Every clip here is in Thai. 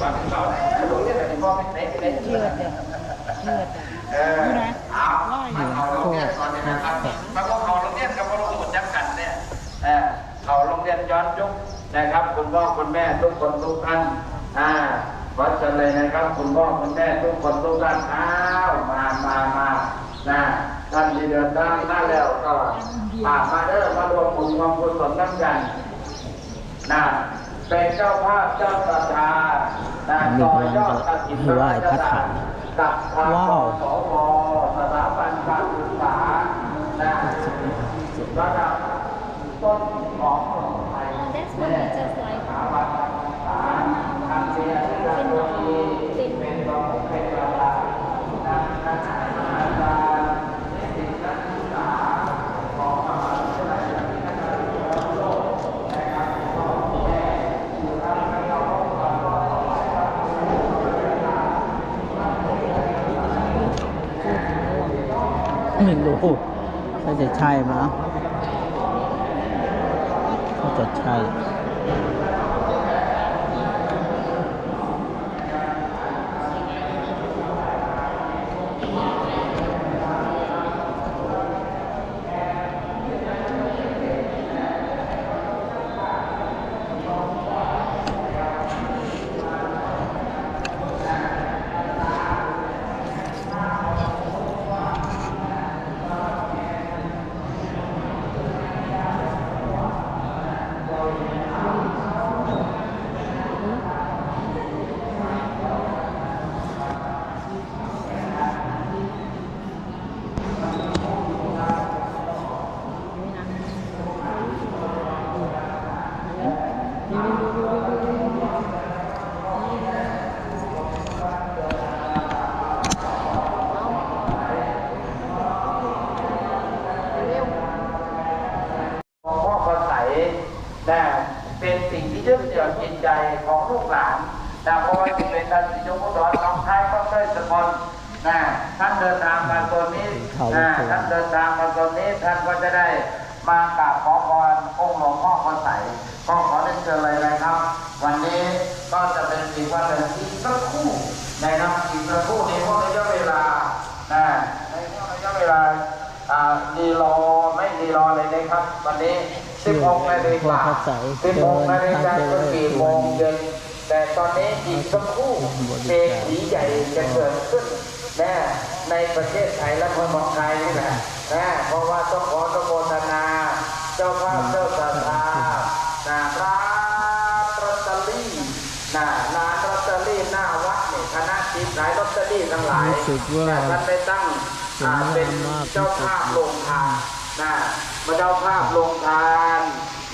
ฝั่งเขาตรงนี้แต่พ่อไม่ได้ไม่ได้เลือดเนี่ยเลือดเออเอาเอาโรงเรียนก่อนนะครับมันก็เขาโรงเรียนกับโรงหมดจักกันเนี่ยเออเขาโรงเรียนย้อนยุคนะครับ คุณพ่อคุณแม่ทุกคนทุกท่านอ่าวัดกันเลยนะครับ คุณพ่อคุณแม่ทุกคนทุกท่านอ้าวมามามานะท่านที่เดินทางมาแล้วก็มามาเด้อมารวมบุญรวามกุศลน้ำกันนะ เป็นเจ้าภาพเจ้าประธานนะต่อยอดกฐินพระราชทานกับทางว้าวสวสถาบันการศึกษานะระดับต้นของไทย That's what we just like สถาบันการศึกษาทางเรียนการเรียนรู้เป็นประมุขเป็นประธานนะคณะกรรมการนิสิตนักศึกษาของมหาวิทยาลัยนครินทร์โลกนะครับพ่อแม่อยู่ทางไม่เอาความรอดของเรา ไม่ รู้ถ้าจะใช่มั้งถ้าจะใช่ ของพ่อพระใสยนะเป็นสิ่งที่ยึด เหนี่ยวจิตใจของลูกหลานนะเพราะว่าจะเป็นท่านสิยมุดรน้องท้ายก็ได้สกลนะท่านเดินทางมาตรงนี้นะท่านเดินทางมาตรงนี้ท่านก็จะได้มากราบขอพรองค์หลวงพ่อพระใสยก็ขอได้เชิญเลยนะครับ วันนี้ก็จะเป็นอีกวันหนึ่งที่สักครู่นะครับอีกสักครู่ในช่วงระยะเวลานะในช่วงระยะเวลาอ่ารีรอไม่รีรอเลยนะครับ วันนี้ 16นาฬิกา16นาฬิกาก็กี่โมงเย็นแต่ตอนนี้อีกสักครู่เศรษฐีใหญ่จะเกิดขึ้นแน่ในประเทศไทยและเมืองไทยนี่แหละแน่เพราะว่าต้องขออนุโมทนา เจ้าภาพเจ้าศรัทธานะร้านลอตเตอรี่นะร้านลอตเตอรี่หน้าวัดเนี่ยคณะจิตขายลอตเตอรี่ทั้งหลายรู้สึกว่านะท่านได้ตั้งสวยงามเป็นมากที่สุดเจ้าภาพลงทานนะ มาเจ้าภาพลงทาน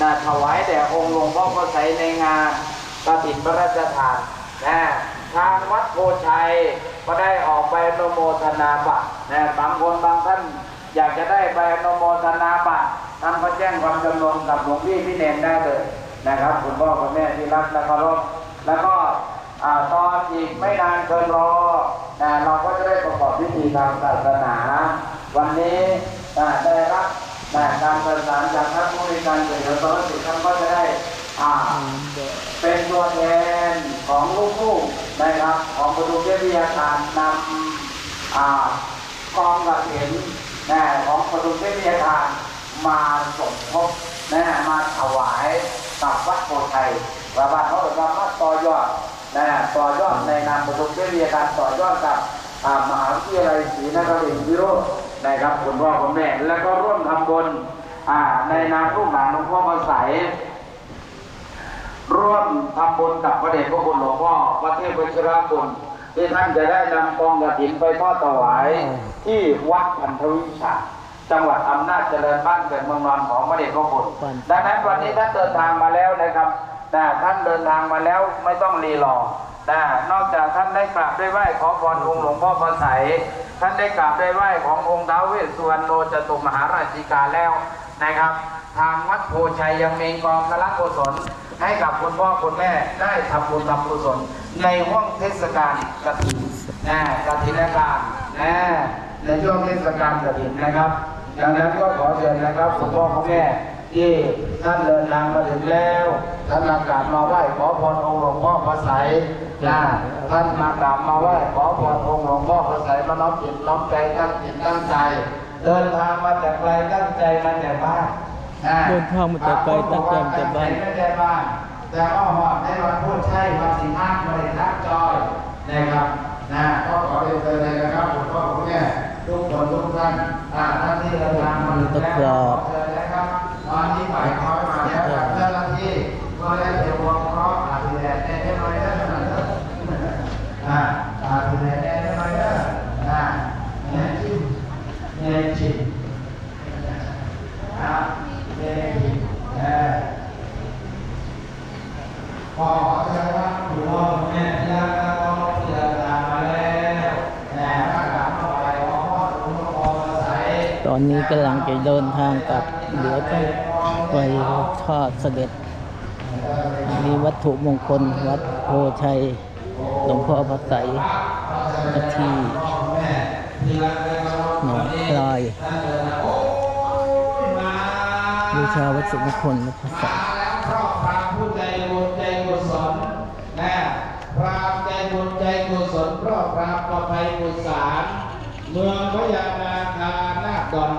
นะถวายแด่องค์หลวงพ่อพระไสยในงานกฐินพระราชทานนะทางวัดโพชัยก็ได้ออกไปนโมทนาบัตรนะบางคนบางท่านอยากจะได้ใบอนุโมทนาบัตรท่านก็แจ้งความจำนงกับหลวงพี่พี่เนนได้เลยนะครับคุณพ่อคุณแม่ที่รักและเคารพแล้วก็อตอนอีกไม่นานเกินรอนะเราก็จะได้ประกอบพิธีทางศาสนา วันนี้อ่าได้รับ นะการประสานจากท่านผู้บริการเกิดเหตุตอนสิท่านก็จะได้อ่าเป็นตัวแทนของลูกๆนะครับ ของประตูวิทยาการนำอ่ากองกระเถินนะของประตูวิทยาการมาสมทบนะมาถวายกับวัดโพไทยว่าบ้านเขาเรียกว่าวัดต่อยอดนะต่อยอดในนามประชุมวิทยาการต่อยอดกับมหาวิทยาลัยศรีนครินทร์วิโรจน์ นะครับ คุณพ่อคุณแม่แล้วก็ร่วมทำบุญอ่าในนามลูกหลานหลวงพ่อพระใสยร่วมทำบุญกับพระเดชพระคุณหลวงพ่อพระเทพวชิรคุณที่ท่านจะได้นำกองกระถินไปทอดถวายที่วัดพันธวิชา จังหวัดอำนาจเจริญบ้านเกิดเมืองนอนของพระเดชพระคุณดังนั้นวันนี้ท่านเดินทางมาแล้วนะครับนะท่านเดินทางมาแล้วไม่ต้องรีรอ นะนอกจากท่านได้กราบได้ไหว้ขอพรองค์หลวงพ่อพระไสท่านได้กราบได้ไหว้ขององค์ท้าวเวสสุวรรณโนจตุมหาราชิกาแล้วนะครับ ทางวัดโพชัยยังมีกองพระกุศลให้กับคุณพ่อคุณแม่ได้ทำบุญทำกุศลในห่วงเทศกาลกฐินนะกฐินการนะในช่วงเทศกาลกฐินนะครับ ดังนั้นก็ขอเชิญนะครับคุณพ่อคุณแม่ที่ท่านเดินทางมาถึงแล้วท่านมากาบมาไหว้ขอพรองค์หลวงพ่อพระไส ยนะท่านมากราบมาไหว้ขอพรองค์หลวงพ่อพระไสยมาน้อมจิตน้อมใจตั้งจิตตั้งใจ เดินทางมาแต่ไกลตั้งใจมาแต่บ้านนะเดินทางมาแต่ไกลตั้งใจมาแต่บ้านไม่ได้บ้านแต่ก็หอดได้วันพูดใช่วันสิงห์ห้าบริษัทจอยนะครับนะก็ขอเรียนเชิญเลยนะครับคุณพ่อคุณแม่ทุกคนทุกท่านอ่าท่านที่เดินทางมาถึงแล้วขอเชิญนะครับตอนที่ฝ่ายคอยมาแล้วกับเจ้าหน้าที่ก็ได้เตรียมความพร้อมอาทิตย์แดดแน่ๆหน่อยเด้ออ่าอาทิตย์แดดแน่ๆหน่อยเด้ออ่า แน่ชิมแน่ชิมอ่าแน่ชิมเอขอเชิญครับคุณพ่อคุณแม่ที่รักและน้องที่เดินทางมาแล้วแต่ถ้ากลับมาไปขอพ่อคุณพ่อมาใส่ตอนนี้กำลังจะเดินทางกลับเดี๋ยวต้องไปทอดเสด็จมีวัตถุมงคลวัดโพชัยหลวงพ่อพระไสยที่ หนองคลายบูชาวัตถุมงคลวัดพระไสยครอบครามผู้ใจบุญใจกุศลนะพรามใจบุญใจกุศลครอบครามประภัยกุศลเมืองพญานาคานาคดอน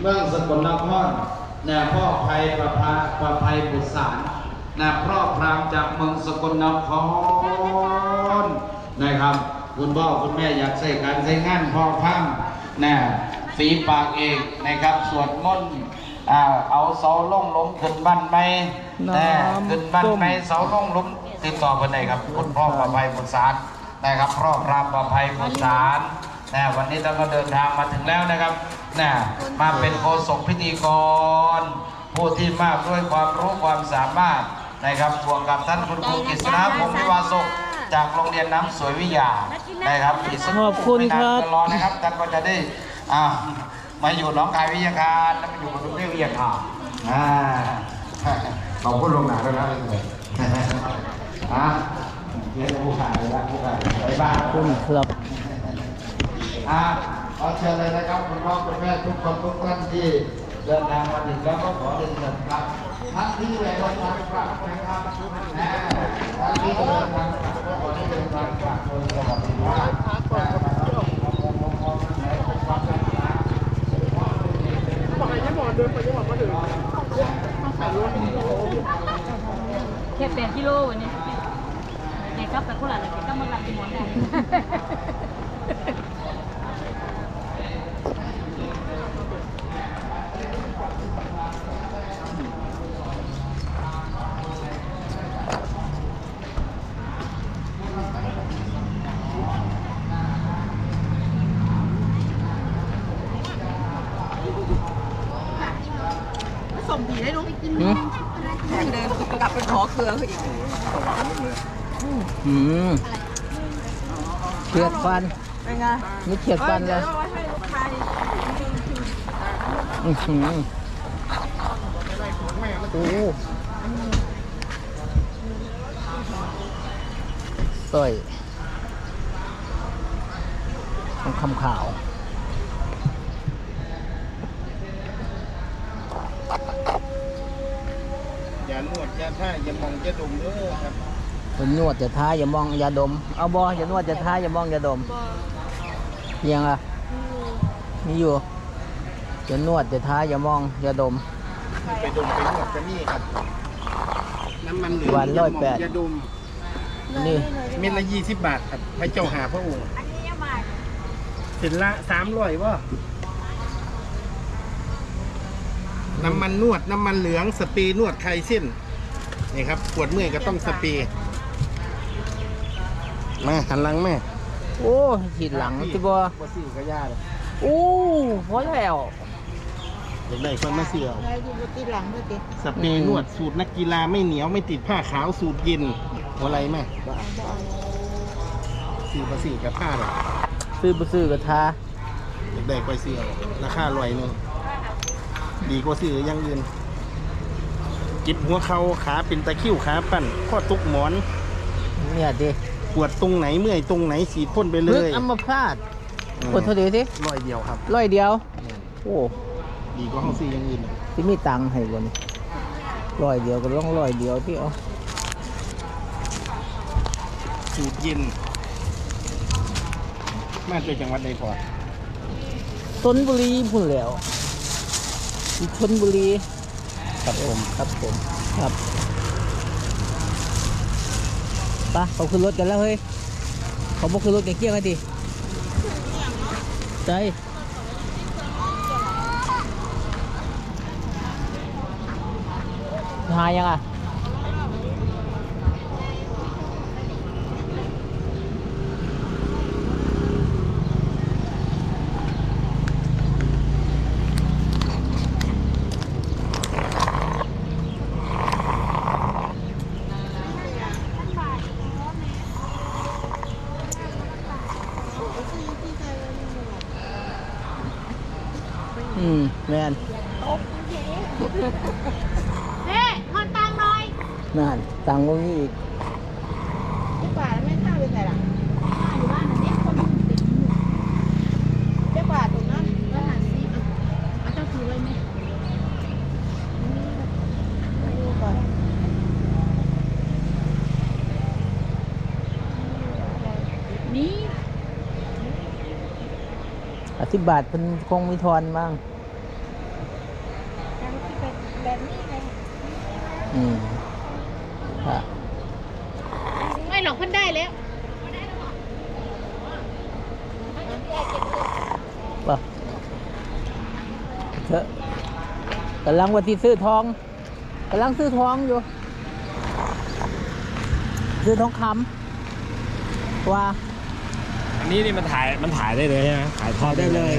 เมืองสกลนครนะพ่อภัยประภาประภัยบุษานนะพ่อพรามจากเมืองสกลนครนะครับ คุณพ่อคุณแม่อยากใส่การใช้งานพ่อพังนะฝีปากเอกนะครับสวดมนต์อ่าเอาเสาล่งล้มขึ้นบ้านไหมนะน้ำขึ้นบ้านส้มไหมเสาล่งล้มติดต่อกันได้ครับ คุณพ่อประภัยบุษานนะครับพ่อพรามประภัยบุษานนะวันนี้ท่านก็เดินทางมาถึงแล้วนะครับนะมาเป็นโฆษกพิธีกร ผู้ที่มากด้วยความรู้ความสามารถนะครับบวกกับท่านคุณครูกฤษณะพงศ์วิวาสก จากโรงเรียนน้ำสวยวิทยานะครับอีกสักขอบคุณไม่นานครับเกินรอนะครับท่านก็จะได้อ่ามาอยู่หน้องคายวิทยาคารแล้วมาอยู่กับกรุงเทพวิทยาคารอ่าขอบคุณลงหนาด้วยนะอะเรียนผู้ขายเลยละผู้ขายไปบ้านคุณครับอ่าขอเชิญเลยนะครับคุณพ่อคุณแม่ทุกคนทุกท่านที่เดินทางมาถึงแล้วก็ขอเรียนเชิญครับท่านที่เดินทางกลับนะครับแน่ท่านที่เดินทาง แค่แปดกิโลวันนี้แกกลับไปโคราชแล้วแกกลับมาลับที่หมอนได้ ผีได้ลูกหืมเดินกลับไปขอเครือเขาอีกอืมเฉียดฟันเป็นไงนี่เฉียดฟันเลยอาไว้ให้ลูกชายอื้อหือโอ้สร้อยทองคำขาวานวดอย่าท่าอย่ามองอย่าดมเด้อครับเป็นนวดจะท้าอย่ามองอย่าดม เอาบออย่านวดจะท้าอย่ามองอย่าดมเพียงอะมีอยู่จะนวดจะท้าอย่ามองอย่าดม ไปดมไปนวดกันนี่ครับน้ำมันเหลืองวันร้อยแปดอย่าดมนี่ เม็ดละยี่สิบบาทครับพระเจ้าหาพระองค์เสร็จละสามร้อยว่า น้ำมันนวด น้ำมันเหลืองสเปรย์นวดคลายเส้นนี่ครับปวดเมื่อยก็ต้องสเปรย์มาหันหลังแม่โอ้ฉีดหลังจิบอบ่ซื้อก็ยาเลยโอ้พอแล้วอยากได้คนมาเสืออะไรอยู่บนตีหลังด้วยติสเปรย์นวดสูตรนักกีฬาไม่เหนียวไม่ติดผ้าขาวสูตรเย็นหัวไรแม่ซื้อมาสี่กับผ้าเลยซื้อบ่ซื้อก็ท้าอยากได้กล้วยเสือราคาลอยหนึง ดีกว่าซื้ออยังอื่นจิบหัวเขาขาเป็นตะคริวขาปั่นข้อตุกหมอน เนี่ยดิปวดตรงไหนเมื่อยตรงไหนสีดพ่นไปเลเลือกยอัมพาตคนเท่าเดียวสิร้อยเดียวครับร้อยเดียว โอ้ดีกว่าห้องซื้ออย่างอื่นน่ะที่มีตังค์ให้บนร้อยเดียวก็ต้องร้อยเดียวที่เอาสูตรเย็น มาจากจังหวัดใดพอชนบุรีพุ่นแหล้ว อยู่ชนบุรีครับผมครับผมครับไปะเขาขึ้นรถกันแล้วเฮ้ยเขาบอกขึ้นรถกันเกี่ยงกันดิใจหายังอะ อืมแม่นเฮ้ทอนตังหน่อยนั่นตังค์ก็มีอีกที่ป่าแล้วแม่ข้าวไปใส่หลังอยู่บ้านน่ะเนี่ยคนติดเจ้าป่าตรงนั้นแล้วหาซีอะเอาเจ้าถือไว้ไหมดูก่อนนี่อธิบาทเป็นคงมีทอนบ้างการที่เป็น แบบนี้ไงอืมค่ะไม่หรอกเพิ่นได้แล้วป่ะเถอะกำลังวันที่ซื้อทองกำลังซื้อทองอยู่ ซื้อทองคำว่า อันนี้นี่มันถ่ายมันถ่ายได้เลยใช่ไหมถ่ายทอดได้เลย